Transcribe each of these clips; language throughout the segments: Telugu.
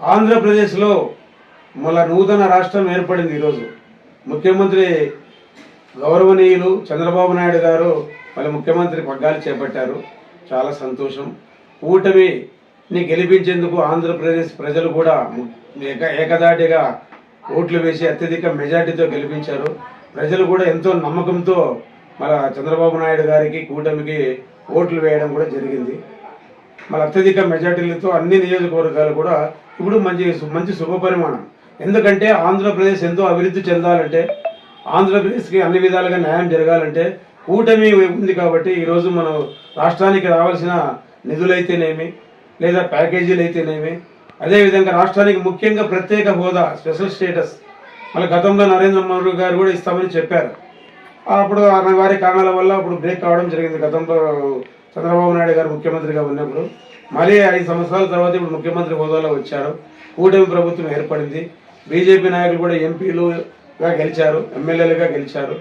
ఆంధ్రప్రదేశ్లో మళ్ళా నూతన రాష్ట్రం ఏర్పడింది ఈరోజు. ముఖ్యమంత్రి గౌరవనీయులు చంద్రబాబు నాయుడు గారు మళ్ళీ ముఖ్యమంత్రి పగ్గాలు చేపట్టారు. చాలా సంతోషం. కూటమిని గెలిపించేందుకు ఆంధ్రప్రదేశ్ ప్రజలు కూడా ఏక ఏకదాటిగా ఓట్లు వేసి అత్యధిక మెజార్టీతో గెలిపించారు. ప్రజలు కూడా ఎంతో నమ్మకంతో మన చంద్రబాబు నాయుడు గారికి కూటమికి ఓట్లు వేయడం కూడా జరిగింది. మన అత్యధిక మెజార్టీలతో అన్ని నియోజకవర్గాలు కూడా ఇప్పుడు మంచి మంచి శుభ పరిమాణం. ఎందుకంటే ఆంధ్రప్రదేశ్ ఎంతో అభివృద్ధి చెందాలంటే ఆంధ్రప్రదేశ్కి అన్ని విధాలుగా న్యాయం జరగాలంటే కూటమి ఉంది కాబట్టి ఈరోజు మనం రాష్ట్రానికి రావాల్సిన నిధులైతేనేమి లేదా ప్యాకేజీలు అయితేనేమి అదేవిధంగా రాష్ట్రానికి ముఖ్యంగా ప్రత్యేక హోదా స్పెషల్ స్టేటస్ మళ్ళీ గతంలో నరేంద్ర మోడీ గారు కూడా ఇస్తామని చెప్పారు. అప్పుడు వారి కారణాల వల్ల అప్పుడు బ్రేక్ కావడం జరిగింది. గతంలో చంద్రబాబు నాయుడు గారు ముఖ్యమంత్రిగా ఉన్నప్పుడు మళ్ళీ ఐదు సంవత్సరాల తర్వాత ఇప్పుడు ముఖ్యమంత్రి హోదాలో వచ్చారు. కూటమి ప్రభుత్వం ఏర్పడింది. బీజేపీ నాయకులు కూడా ఎంపీలుగా గెలిచారు ఎమ్మెల్యేలుగా గెలిచారు.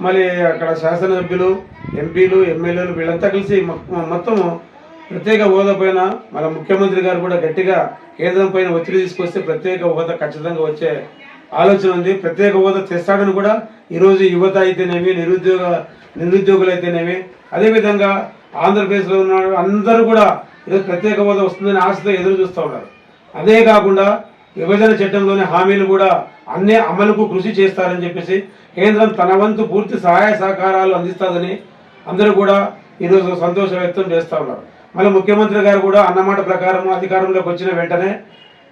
మళ్ళీ అక్కడ శాసనసభ్యులు ఎంపీలు ఎమ్మెల్యేలు వీళ్ళంతా కలిసి మొ- మొత్తం ప్రత్యేక హోదా పైన మన ముఖ్యమంత్రి గారు కూడా గట్టిగా కేంద్రం పైన ఒత్తిడి తీసుకొస్తే ప్రత్యేక హోదా ఖచ్చితంగా వచ్చే ఆలోచన ఉంది. ప్రత్యేక హోదా తెస్తాడని కూడా ఈరోజు యువత అయితేనేమి నిరుద్యోగ నిరుద్యోగులు అయితేనేమి అదేవిధంగా ఆంధ్రప్రదేశ్లో ఉన్న అందరూ కూడా ఈరోజు ప్రత్యేక హోదా వస్తుందని ఆశతో ఎదురు చూస్తూ ఉన్నారు. అదే కాకుండా విభజన చట్టంలోని హామీలు కూడా అన్ని అమలుకు కృషి చేస్తారని చెప్పేసి కేంద్రం తన వంతు పూర్తి సహాయ సహకారాలు అందిస్తుందని అందరూ కూడా ఈరోజు సంతోషం వ్యక్తం చేస్తూ ఉన్నారు. మళ్ళీ ముఖ్యమంత్రి గారు కూడా అన్నమాట ప్రకారం అధికారంలోకి వచ్చిన వెంటనే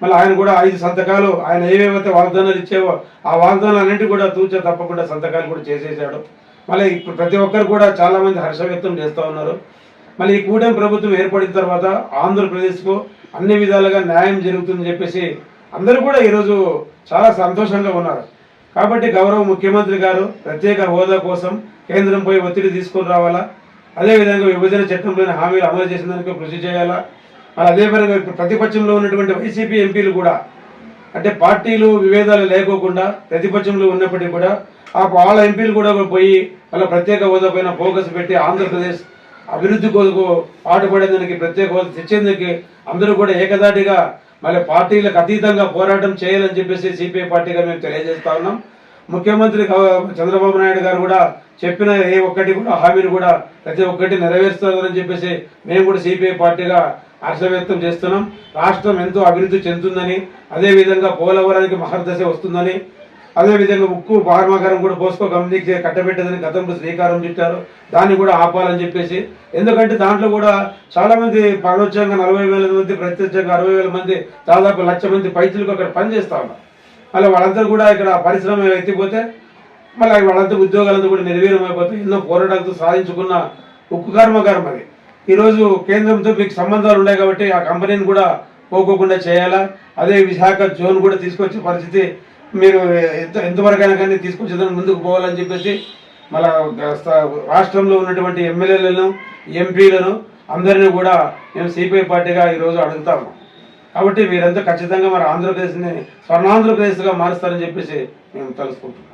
మళ్ళీ ఆయన కూడా ఐదు సంతకాలు ఆయన ఏవేవైతే వాగ్దానాలు ఇచ్చేవో ఆ వాగ్దానాలు అన్నింటి కూడా తూచ తప్పకుండా సంతకాలు కూడా చేసేసాడు. మళ్ళీ ఇప్పుడు ప్రతి ఒక్కరు కూడా చాలామంది హర్ష వ్యక్తం చేస్తూ ఉన్నారు. మళ్ళీ ఈ కూటమి ప్రభుత్వం ఏర్పడిన తర్వాత ఆంధ్రప్రదేశ్కు అన్ని విధాలుగా న్యాయం జరుగుతుందని చెప్పేసి అందరూ కూడా ఈరోజు చాలా సంతోషంగా ఉన్నారు. కాబట్టి గౌరవ ముఖ్యమంత్రి గారు ప్రత్యేక హోదా కోసం కేంద్రంపై ఒత్తిడి తీసుకొని రావాలా? అదేవిధంగా విభజన చట్టంలోని హామీలు అమలు చేసేందుకు కృషి చేయాలా? మరి అదేవిధంగా ప్రతిపక్షంలో ఉన్నటువంటి వైసీపీ ఎంపీలు కూడా అంటే పార్టీలు విభేదాలు లేకోకుండా ప్రతిపక్షంలో ఉన్నప్పటికీ కూడా ఆ వాళ్ళ ఎంపీలు కూడా పోయి వాళ్ళ ప్రత్యేక హోదా పైన ఫోకస్ పెట్టి ఆంధ్రప్రదేశ్ అభివృద్ధి కొరకు పాటుపడేందుకు ప్రత్యేక హోదా తెచ్చేందుకు అందరూ కూడా ఏకదాటిగా మళ్ళీ పార్టీలకు అతీతంగా పోరాటం చేయాలని చెప్పేసి సిపిఐ పార్టీగా మేము తెలియజేస్తా ఉన్నాం. ముఖ్యమంత్రి చంద్రబాబు నాయుడు గారు కూడా చెప్పిన ఏ ఒక్కటి కూడా హామీని కూడా ప్రతి ఒక్కటి నెరవేరుస్తారని చెప్పేసి మేము కూడా సిపిఐ పార్టీగా హర్ష వ్యక్తం చేస్తున్నాం. రాష్ట్రం ఎంతో అభివృద్ధి చెందుతుందని అదేవిధంగా పోలవరానికి మహర్దశ వస్తుందని అదేవిధంగా ఉక్కు కర్మాగారం కూడా పోస్కో కంపెనీకి కట్టబెట్టదని గతంలో శ్రీకారం చుట్టారు. దాన్ని కూడా ఆపాలని చెప్పేసి. ఎందుకంటే దాంట్లో కూడా చాలామంది పరోక్షంగా నలభై వేల మంది ప్రత్యక్షంగా అరవై వేల మంది దాదాపు లక్ష మంది పైతులకు అక్కడ పనిచేస్తా ఉన్నారు. మళ్ళీ వాళ్ళందరూ కూడా ఇక్కడ పరిశ్రమ ఎత్తిపోతే మళ్ళీ వాళ్ళంతా ఉద్యోగాలంతా కూడా నిర్వీర్యం ఎన్నో పోరాటాలతో సాధించుకున్న ఉక్కు కర్మాగారం అది. ఈరోజు కేంద్రంతో మీకు సంబంధాలు ఉన్నాయి కాబట్టి ఆ కంపెనీని కూడా పోకోకుండా చేయాలా? అదే విశాఖ జోన్ కూడా తీసుకొచ్చే పరిస్థితి మీరు ఎంత ఎంతవరకైనా కానీ తీసుకొచ్చేదాన్ని ముందుకు పోవాలని చెప్పేసి మళ్ళా రాష్ట్రంలో ఉన్నటువంటి ఎమ్మెల్యేలను ఎంపీలను అందరినీ కూడా మేము సిపిఐ పార్టీగా ఈరోజు అడుగుతాము కాబట్టి మీరంతా ఖచ్చితంగా మరి ఆంధ్రప్రదేశ్ని స్వర్ణాంధ్రప్రదేశ్గా మారుస్తారని చెప్పేసి మేము తెలుసుకుంటున్నాం